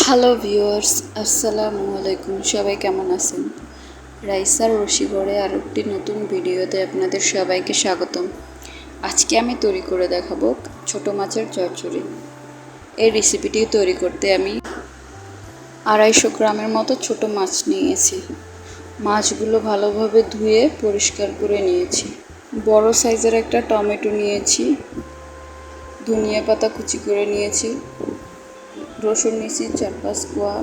Hello viewers আসসালামু আলাইকুম সবাই কেমন আছেন? রাইসার রশিগড়ে আর একটি নতুন ভিডিওতে আপনাদের সবাইকে স্বাগতম। আজকে আমি তৈরি করে দেখাবো ছোট মাছের চচ্চড়ি। এই রেসিপিটি তৈরি করতে আমি আড়াইশো গ্রামের মতো ছোট মাছ নিয়েছি। মাছগুলো ভালোভাবে ধুয়ে পরিষ্কার করে নিয়েছি। বড় সাইজের একটা টমেটো নিয়েছি। ধনিয়া পাতা কুচি করে নিয়েছি। রসুন নিয়েছি, চার পাঁচ কোয়া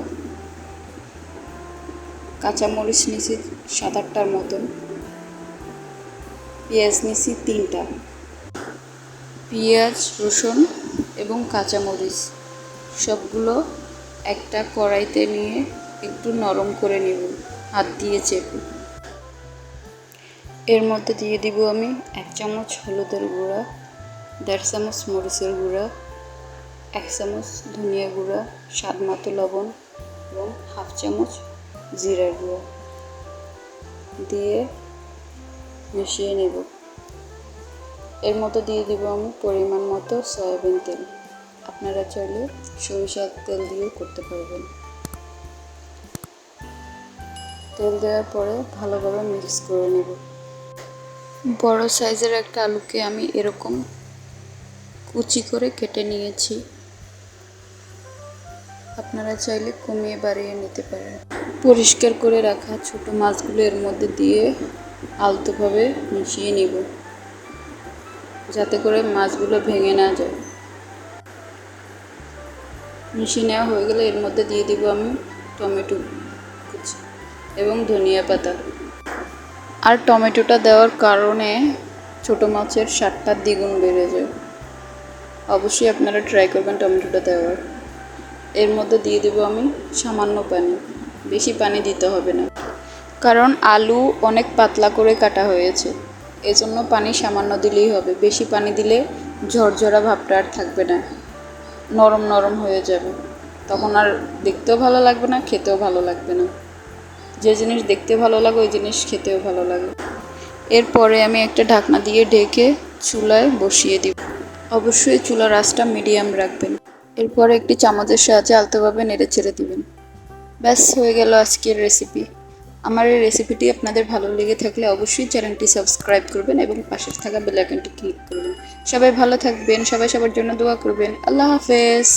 কাঁচামরিচ নিয়েছি সাত আটটার মতন। পেঁয়াজ নিয়েছি তিনটা। পেঁয়াজ, রসুন এবং কাঁচামরিচ সবগুলো একটা কড়াইতে নিয়ে একটু নরম করে নেব, হাত দিয়ে চেপে। এর মধ্যে দিয়ে দিব আমি এক চামচ হলুদের গুঁড়া, দেড় চামচ মরিচের গুঁড়া এক চামচ ধনিয়া গুঁড়া, স্বাদ মতো লবণ এবং হাফ চামচ জিরার গুঁড়া দিয়ে মিশিয়ে নেব। এর মতো দিয়ে দিব আমি পরিমাণ মতো সয়াবিন তেল। আপনারা চাইলে সরিষার তেল দিয়েও করতে পারবেন। তেল দেওয়ার পরে ভালোভাবে মিক্স করে নেব। বড় সাইজের একটা আলুকে আমি এরকম কুচি করে কেটে নিয়েছি। আপনারা চাইলে কমিয়ে বাড়িয়ে নিতে পারেন। পরিষ্কার করে রাখা ছোট মাছগুলো এর মধ্যে দিয়ে আলতোভাবে মিশিয়ে নিব, যাতে করে মাছগুলো ভেঙে না যায়। মিশিয়ে নেওয়া হয়ে গেলে এর মধ্যে দিয়ে দিব আমি টমেটো এবং ধনিয়া পাতা। আর টমেটোটা দেওয়ার কারণে ছোট মাছের স্বাদটা দ্বিগুণ বেড়ে যায়। অবশ্যই আপনারা ট্রাই করবেন টমেটোটা দেওয়ার। এর মধ্যে দিয়ে দেবো আমি সামান্য পানি। বেশি পানি দিতে হবে না। কারণ আলু অনেক পাতলা করে কাটা হয়েছে। এজন্য পানি সামান্য দিলেই হবে। বেশি পানি দিলে ঝরঝরা ভাবটা আর থাকবে না। নরম নরম হয়ে যাবে। তখন আর দেখতেও ভালো লাগবে না, খেতেও ভালো লাগবে না। যে জিনিস দেখতে ভালো লাগে, ওই জিনিস খেতেও ভালো লাগে। এরপরে আমি একটা ঢাকনা দিয়ে ঢেকে চুলায় বসিয়ে দিব। অবশ্যই চুলার আঁচটা মিডিয়াম রাখবেন। এরপরে একটি চামচের সাহায্যে আলতোভাবে নেড়ে ছেড়ে দিবেন। ব্যাস, হয়ে গেল আজকের রেসিপি আমার এই রেসিপিটি আপনাদের ভালো লেগে থাকলে অবশ্যই চ্যানেলটি সাবস্ক্রাইব করবেন এবং পাশে থাকা বেল আইকনটি ক্লিক করবেন। সবাই ভালো থাকবেন, সবাই সবার জন্য দোয়া করবেন। আল্লাহ হাফেজ।